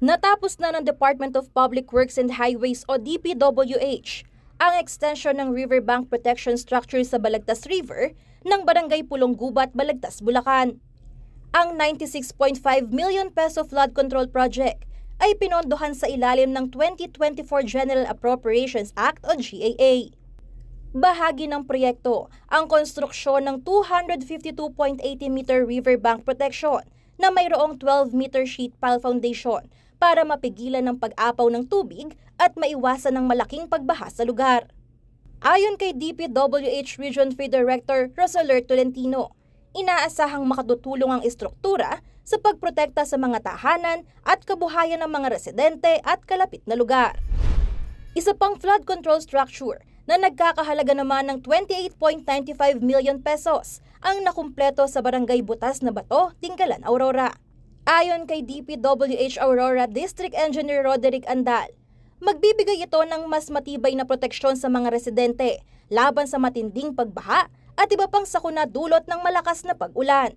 Natapos na ng Department of Public Works and Highways o DPWH ang extension ng riverbank protection structure sa Balagtas River ng Barangay Pulong Gubat, Balagtas, Bulacan. Ang 96.5 million peso flood control project ay pinondohan sa ilalim ng 2024 General Appropriations Act o GAA. Bahagi ng proyekto ang konstruksyon ng 252.80 meter riverbank protection na mayroong 12 meter sheet pile foundation para mapigilan ng pag-apaw ng tubig at maiwasan ng malaking pagbaha sa lugar. Ayon kay DPWH Region 3 Director Rosaler Tolentino, inaasahang makatutulong ang istruktura sa pagprotekta sa mga tahanan at kabuhayan ng mga residente at kalapit na lugar. Isa pang flood control structure na nagkakahalaga naman ng 28.95 million pesos ang nakumpleto sa Barangay Butas na Bato, Tinggalan, Aurora. Ayon kay DPWH Aurora District Engineer Roderick Andal, magbibigay ito ng mas matibay na proteksyon sa mga residente laban sa matinding pagbaha at iba pang sakuna dulot ng malakas na pag-ulan.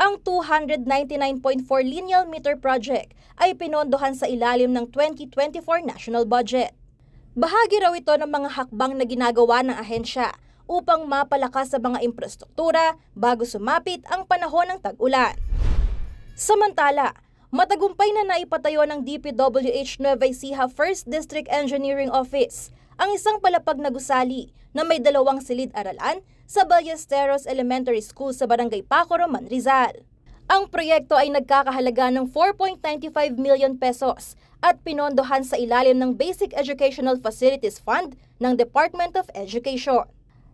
Ang 299.4 lineal meter project ay pinondohan sa ilalim ng 2024 national budget. Bahagi raw ito ng mga hakbang na ginagawa ng ahensya upang mapalakas sa mga infrastruktura bago sumapit ang panahon ng tag-ulan. Samantala, matagumpay na naipatayo ng DPWH Nueva Ecija 1st District Engineering Office ang isang palapag na gusali na may dalawang silid-aralan sa Ballesteros Elementary School sa Barangay Paco, Roman Rizal. Ang proyekto ay nagkakahalaga ng 4.95 million pesos at pinondohan sa ilalim ng Basic Educational Facilities Fund ng Department of Education.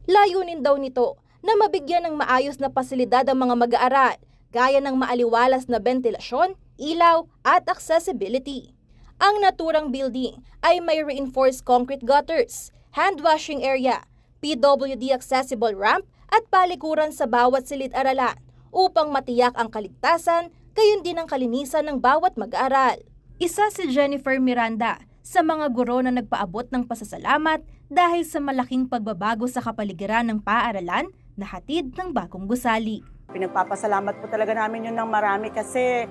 Layunin daw nito na mabigyan ng maayos na pasilidad ang mga mag-aaral gaya ng maaliwalas na ventilasyon, ilaw at accessibility. Ang naturang building ay may reinforced concrete gutters, hand washing area, PWD accessible ramp at palikuran sa bawat silid-aralan upang matiyak ang kaligtasan, gayon din ang kalinisan ng bawat mag-aaral. Isa si Jennifer Miranda sa mga guro na nagpaabot ng pasasalamat dahil sa malaking pagbabago sa kapaligiran ng paaralan na hatid ng bagong gusali. Pinagpapasalamat po talaga namin yun ng marami kasi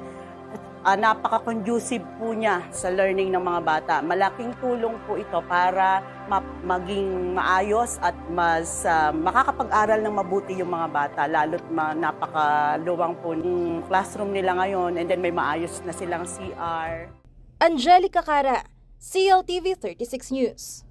ah, napaka-conducive po niya sa learning ng mga bata. Malaking tulong po ito para ma- maging maayos at mas ah, makakapag-aral ng mabuti yung mga bata. Lalo't ma- napakaluwang po ng classroom nila ngayon and then may maayos na silang CR. Angelica Cara, CLTV 36 News.